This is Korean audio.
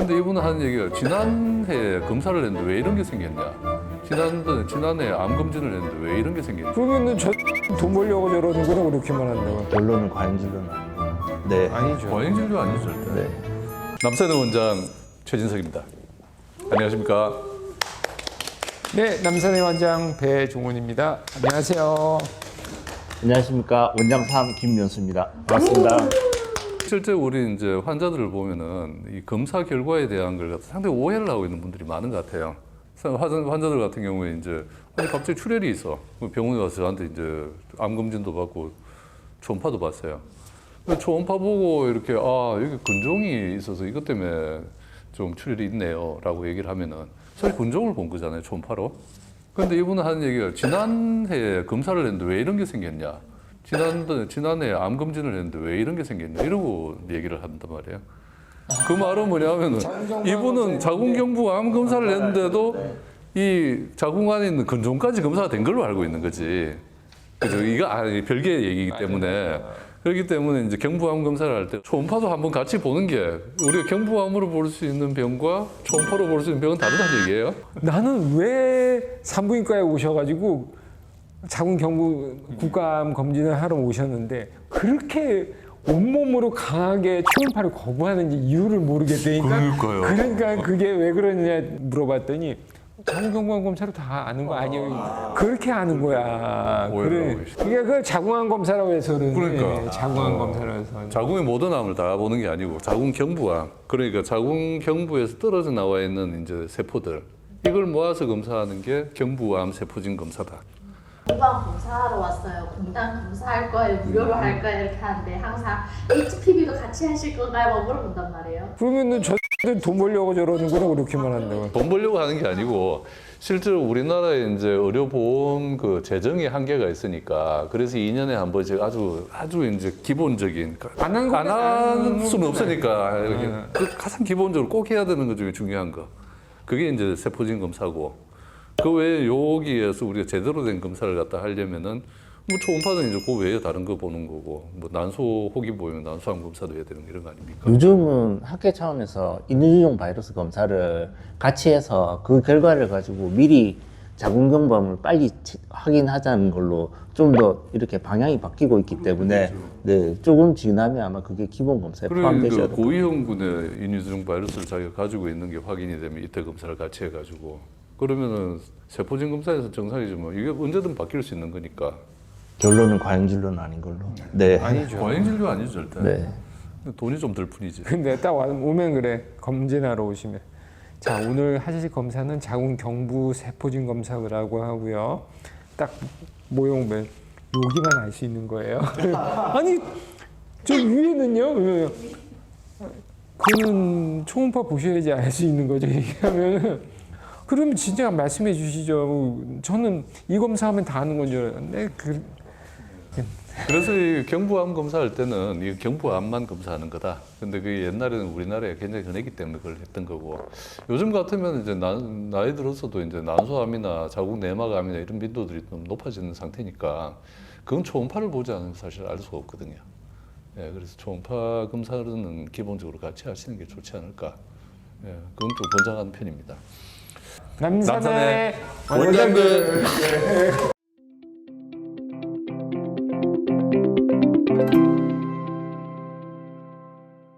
근데 이분은 하는 얘기가 지난해 검사를 했는데 왜 이런 게 생겼냐? 지난 지난해 암 검진을 했는데 왜 이런 게 생겼냐? 그러면은 저 돈 벌려고 저러는구나 그렇게만 한다고. 결론은 과잉진료는 아니고. 네. 아니죠. 과잉 진료 아니죠 절대. 네. 남세대 원장 최진석입니다. 안녕하십니까? 네, 남산의 원장 배종훈입니다. 안녕하세요. 안녕하십니까. 원장 3 김연수입니다. 반갑습니다. 실제 우리 이제 환자들을 보면은 이 검사 결과에 대한 걸 갖다 상당히 오해를 하고 있는 분들이 많은 것 같아요. 환자들 같은 경우에 이제 아니 갑자기 출혈이 있어. 그 병원에 가서 저한테 이제 암 검진도 받고 초음파도 봤어요. 초음파 보고 이렇게 아 여기 근종이 있어서 이것 때문에 좀 출혈이 있네요라고 얘기를 하면은 사실 근종을 본 거잖아요 초음파로. 근데 이분은 하는 얘기가 지난해 검사를 했는데 왜 이런 게 생겼냐? 지난 지난해 암 검진을 했는데 왜 이런 게 생겼냐? 이러고 얘기를 한단 말이에요. 그 말은 뭐냐면은 이분은 자궁경부 암 검사를 했는데도 이 자궁 안에 있는 근종까지 검사가 된 걸로 알고 있는 거지. 그죠? 이거 아니 별개의 얘기이기 때문에 그렇기 때문에 이제 경부암 검사를 할 때 초음파도 한번 같이 보는 게 우리가 경부암으로 볼 수 있는 병과 초음파로 볼 수 있는 병은 다르다는 얘기예요. 나는 왜 산부인과에 오셔가지고 자궁 경부 국감 검진을 하러 오셨는데 그렇게 온몸으로 강하게 초음파를 거부하는지 이유를 모르겠다니까. 그러니까요. 그러니까 그게 왜 그러느냐 물어봤더니 자궁 경부암 검사로 다 아는 거 아니에요? 그렇게 아는 거야. 그래. 그게 그 자궁암 검사라고 해서는 그러니까. 예, 자궁암 검사라고 해서 자궁의 모든 암을 다 보는 게 아니고 자궁 경부암 그러니까 자궁 경부에서 떨어져 나와 있는 이제 세포들 이걸 모아서 검사하는 게 경부암 세포진 검사다. 공방 검사하러 왔어요. 공단 검사할 거예요. 무료로 할 거예요. 이렇게 하는데 항상 HPV도 같이 하실 건가요? 뭐 물어본단 말이에요. 그러면은 저돈 벌려고 저러는구나 그렇게만 한다고. 돈 벌려고 하는 게 아니고 실제로 우리나라에 이제 의료보험 그 재정의 한계가 있으니까 그래서 2년에 한 번씩 아주 아주 이제 기본적인 안한 거는 안할 안 수는 없으니까 이렇게 그 가장 기본적으로 꼭 해야 되는 것 중에 중요한 거 그게 이제 세포진 검사고 그 외에 여기에서 우리가 제대로 된 검사를 갖다 하려면은 뭐 초음파는 이제 그 외에 다른 거 보는 거고 뭐 난소 혹이 보이면 난소암 검사도 해야 되는 이런 거 아닙니까? 요즘은 학회 차원에서 인유용 바이러스 검사를 같이 해서 그 결과를 가지고 미리 자궁경부암을 빨리 치- 확인하자는 걸로 좀 더 이렇게 방향이 바뀌고 있기 때문에 네, 조금 지나면 아마 그게 기본 검사에 포함되셔야 돼요. 고위험군의 인유두종 바이러스를 자기가 가지고 있는 게 확인이 되면 이때 검사를 같이 해가지고 그러면은 세포진 검사에서 정상이지만 이게 언제든 바뀔 수 있는 거니까 결론은 과잉진료는 아닌 걸로. 네. 아니죠. 과잉 진료 아니죠 절대. 네. 돈이 좀 들 뿐이지. 근데 딱 와- 오면 그래 검진하러 오시면 자 오늘 하실 검사는 자궁 경부 세포진 검사라고 하고요 딱 모형 보면 여기만 알 수 있는 거예요 아니 저 위에는요 그러면 그는 초음파 보셔야지 알 수 있는 거죠 얘기하면은 그러면 진짜 말씀해 주시죠 저는 이 검사하면 다 아는 건 줄 알았는데 그, 그래서 이 경부암 검사할 때는 이 경부암만 검사하는 거다. 근데 그 옛날에는 우리나라에 굉장히 흔했기 때문에 그걸 했던 거고 요즘 같으면 이제 나, 나이 들어서도 이제 난소암이나 자궁 내막암이나 이런 빈도들이 좀 높아지는 상태니까 그건 초음파를 보지 않으면 사실 알 수가 없거든요. 예, 그래서 초음파 검사는 기본적으로 같이 하시는 게 좋지 않을까. 예, 그건 좀 권장하는 편입니다. 남산의 원장들